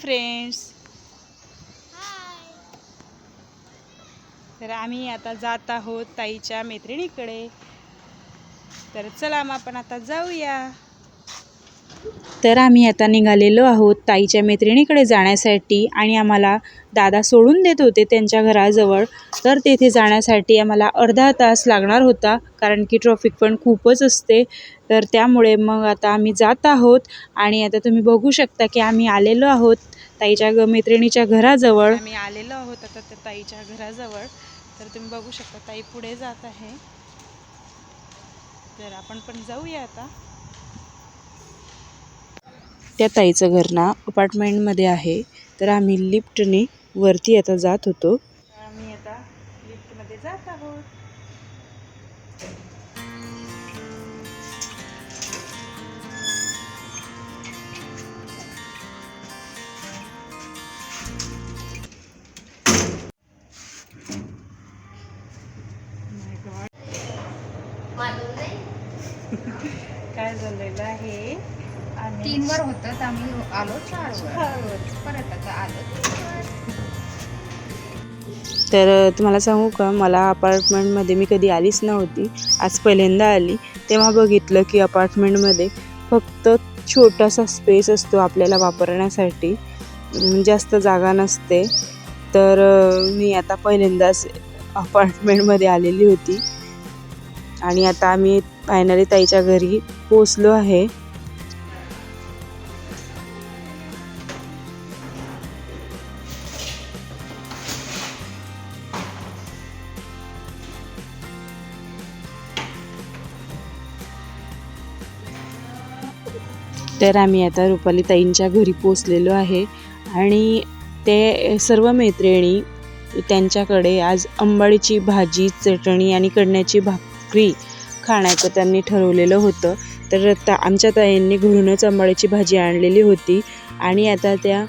Friends तर आम्ही आता जात आहोत ताईच्या मैत्रिणीकडे. तर चला मग आपण आता जाऊया. तर आम्ही आता निघालेलो आहोत ताईच्या मैत्रिणीकडे जाण्यासाठी आणि आम्हाला दादा सोडून देत होते त्यांच्या घराजवळ. तर तेथे जाण्यासाठी आम्हाला अर्धा तास लागणार होता कारण की ट्रॉफिक पण खूपच असते. तर त्यामुळे मग आता आम्ही जात आहोत. आणि आता तुम्ही बघू शकता की आम्ही आलेलो आहोत ताईच्या ग मैत्रिणीच्या घराजवळ. आम्ही आलेलो आहोत आता त्या ताईच्या घराजवळ. तर तुम्ही बघू शकता ताई पुढे जात आहे. तर आपण पण जाऊया आता. त्या ताईचं घर ना अपार्टमेंटमध्ये आहे. तर आम्ही लिफ्टने वरती आता जात होतो. काय झालेलं आहे? तीन वर होतं तर आम्ही आलो चार वर परत आता आलो. तर तुम्हाला सांगू का मला अपार्टमेंटमध्ये मी कधी आलीच नव्हती. आज पहिल्यांदा आली. तेव्हा बघितलं की अपार्टमेंटमध्ये फक्त छोटासा स्पेस असतो आपल्याला वापरण्यासाठी. अं, जास्त जागा नसते. तर मी आता पहिल्यांदाच अपार्टमेंटमध्ये आलेली होती. आणि आता आम्ही फायनली ताईच्या घरी पोचलो आहे. तर आम्ही आता रुपाली ताईंच्या घरी पोचलेलो आहे आणि ते सर्व मैत्रिणी त्यांच्याकडे आज अंबाडीची भाजी चटणी आणि कडण्याची भाकरी खाण्याचं त्यांनी ठरवलेलं होतं. तर आता आमच्या ताईंनी घरूनच अंबाडीची भाजी आणलेली होती. आणि आता त्या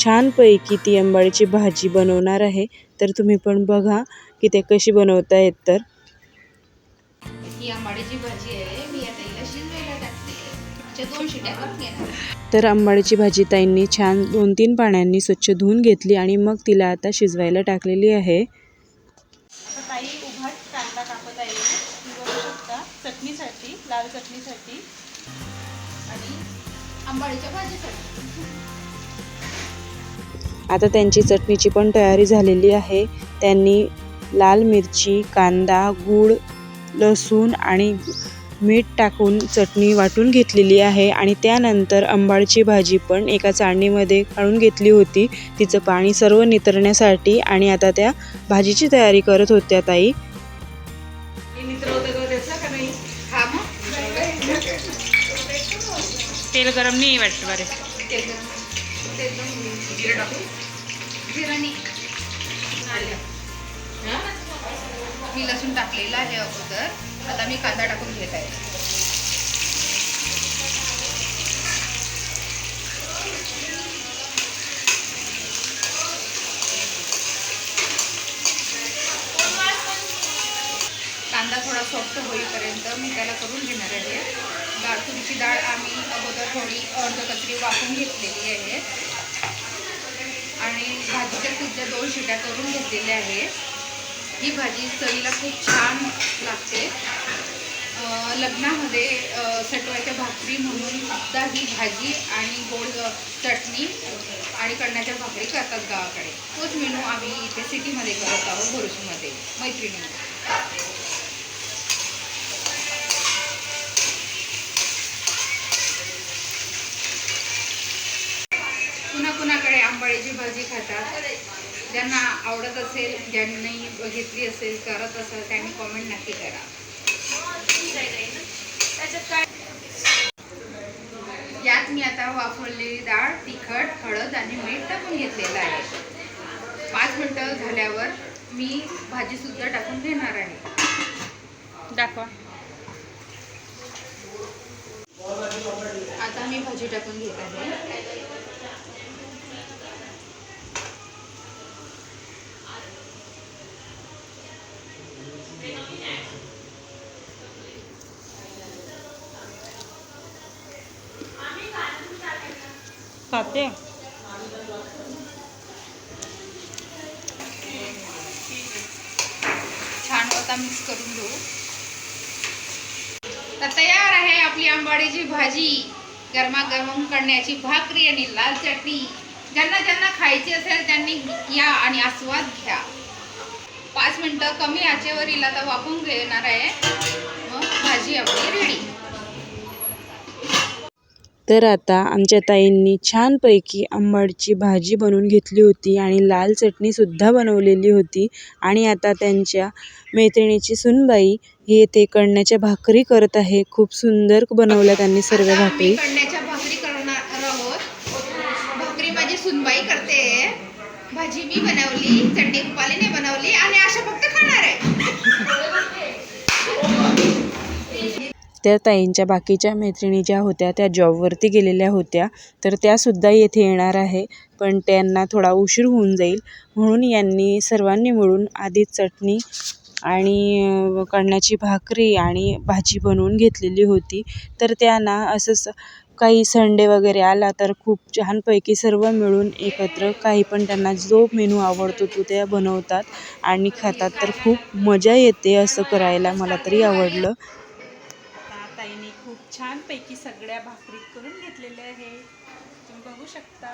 छानपैकी ती अंबाडीची भाजी बनवणार आहे. तर तुम्ही पण बघा की ते कशी बनवता येत तर. ही आंबाडीची भाजी आहे. मी आता हिला शिजवायला टाकते. च्या दोन शिट्या करून घेणार तर आंबाडीची भाजी ताईंनी छान दोन तीन पाण्याने स्वच्छ धुवून घेतली आणि मग तिला आता शिजवायला टाकलेली आहे ताई उभा कांदा कापत आहे बघू शकता लाल चटणीसाठी आणि आंबाडीच्या भाजीसाठी. आता त्यांची चटणीची पण तयारी झालेली आहे. त्यांनी लाल मिरची कांदा गूळ लसूण आणि मीठ टाकून चटणी वाटून घेतलेली आहे आणि त्यानंतर आंबाळची भाजी पण एका चाळणीमध्ये काढून घेतली होती. तिचं पाणी सर्व नितरण्यासाठी आणि आता त्या भाजीची तयारी करत होत्या ताई. तेल गरम नाही वाटतं बरे. तेल गरम- तेल जिरं टाकू. जिरं नाही. मी लसूण टाकलेला आहे अगोदर. आता मी कांदा टाकून घेत आहे. कांदा थोडा सॉफ्ट होईपर्यंत मी त्याला करून घेणार आहे. डाळ तुरीची डाळ आम्ही अगोदर थोडी अर्ध कचरी वाफून घेतलेली आहे. आणि भाजीच्या सुद्धा दोन शिट्या करून घेतलेल्या आहे. ही भाजी चवीला खूप छान लागते. लग्नामध्ये सटवायच्या भाकरी म्हणून सुद्धा ही भाजी आणि गोड चटणी आणि कण्याच्या भाकरी करतात गावाकडे. तोच मेनू आम्ही इथे सिटीमध्ये करत आहोत भरुचमध्ये मैत्रिणीमध्ये कुणाकडे आंबाडीची भाजी खातात? ज्यांना आवडत असेल ज्यांनी बघितली असेल करत असेल त्यांनी कॉमेंट नक्की करा. यात मी आता वापरलेली डाळ तिखट हळद आणि मीठ टाकून घेतलेलं आहे. पाच मिनटं झाल्यावर मी भाजी सुद्धा टाकून घेणार आहे. दाखवा. आता मी भाजी टाकून घेत आहे. खाते. छान आता मिक्स करून घेऊ तर तयार आहे आपली आंबाडीची भाजी. गरमागरम करण्याची भाकरी आणि लाल चटणी. ज्यांना ज्यांना खायची असेल त्यांनी या आणि आस्वाद घ्या. पाच मिनटं कमी आचेवर इला तर वापरून घेणार आहे. मग भाजी आपली रेडी तर आता आमच्या ताईंनी छानपैकी आंबाडची भाजी बनवून घेतली होती आणि लाल चटणीसुद्धा बनवलेली होती. आणि आता त्यांच्या मैत्रिणीची सुनबाई हे ते कळण्याच्या भाकरी करत आहे. खूप सुंदर बनवल्या त्यांनी सर्व भाकरी आम्ही कळण्याच्या भाकरी करणार आहोत. भाकरी माझी सुनबाई करते. भाजी मी बनवली. चटणी रुपालीने बनवली आणि अशा फक्त खाणार आहे त्या ताईंच्या बाकीच्या मैत्रिणी ज्या होत्या त्या जॉबवरती गेलेल्या होत्या तर त्यासुद्धा येथे येणार आहे. पण त्यांना थोडा उशीर होऊन जाईल. म्हणून यांनी सर्वांनी मिळून आधी चटणी आणि कळण्याची भाकरी आणि भाजी बनवून घेतलेली होती. तर त्यांना असंच काही संडे वगैरे आला तर खूप छानपैकी सर्व मिळून एकत्र काही पण त्यांना जो मेनू आवडतो तो त्या बनवतात आणि खातात. तर खूप मजा येते असं करायला मला तरी आवडलं. छानपैकी सगळ्या भाकरी करून घेतलेल्या आहे. तुम्ही बघू शकता.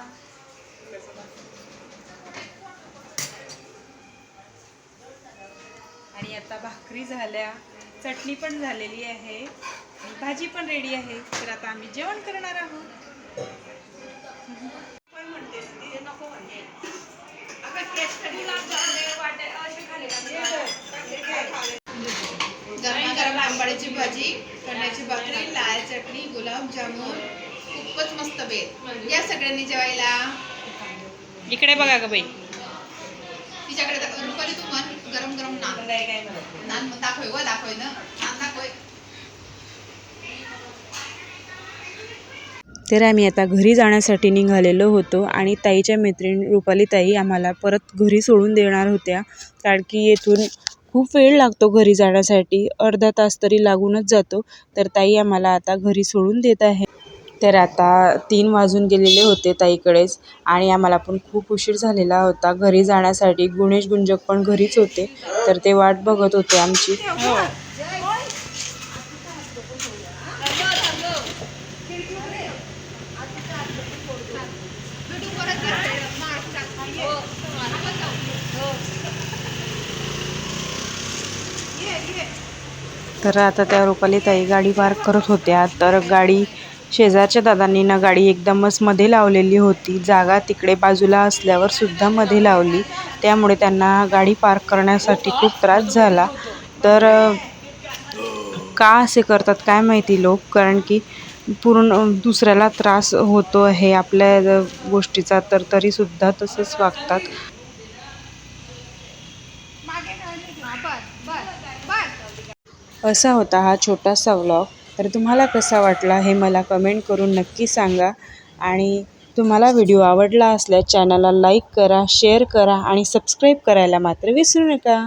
आणि आता भाकरी झाल्या. चटणी पण झालेली आहे. आणि भाजी पण रेडी आहे. तर आता आम्ही जेवण करणार आहोत. गरम गरम आंबाडीची भाजी कळण्याची भाकरी लाल चटणी गुलाबजामुन खूपच मस्त बेत. या सगळ्यांनी जेवायला. इकडे बघा ग बाई. तिच्याकडे. रुपाली तू म्हण गरम गरम नान. नान मग दाखव व दाखव ना. नान दाखव. तर आम्ही आता घरी जाण्यासाठी निघालेलो होतो आणि ताईच्या मैत्रीण रुपाली ताई आम्हाला परत घरी सोडून देणार होत्या. कारण की येथून खूप वेळ लागतो घरी जाण्यासाठी. अर्धा तास तरी लागूनच जातो. तर ताई आम्हाला आता घरी सोडून देत आहे. तर आता तीन वाजून गेलेले होते ताईकडेच आणि आम्हाला पण खूप उशीर झालेला होता. घरी जाण्यासाठी गुणेश गुंजक पण घरीच होते. तर ते वाट बघत होते आमची. तर आता त्या रुपाली ताई गाडी पार्क करत होत्या. तर गाडी शेजारच्या दादांनी ना गाडी एकदमच मध्ये लावलेली होती. जागा तिकडे बाजूला असल्यावर सुद्धा मध्ये लावली. त्यामुळे त्यांना गाडी पार्क करण्यासाठी खूप त्रास झाला. तर का असे करतात काय माहिती लोक? कारण की पूर्ण दुसऱ्याला त्रास होतो आहे आपल्या गोष्टीचा तर तरीसुद्धा तसेच वागतात. असा होता हा छोटासा व्लॉग तर तुम्हाला कसा वाटला हे मला कमेंट करून नक्की सांगा. आणि तुम्हाला व्हिडिओ आवडला असल्यास चॅनलला लाईक करा शेअर करा आणि सबस्क्राईब करायला मात्र विसरू नका.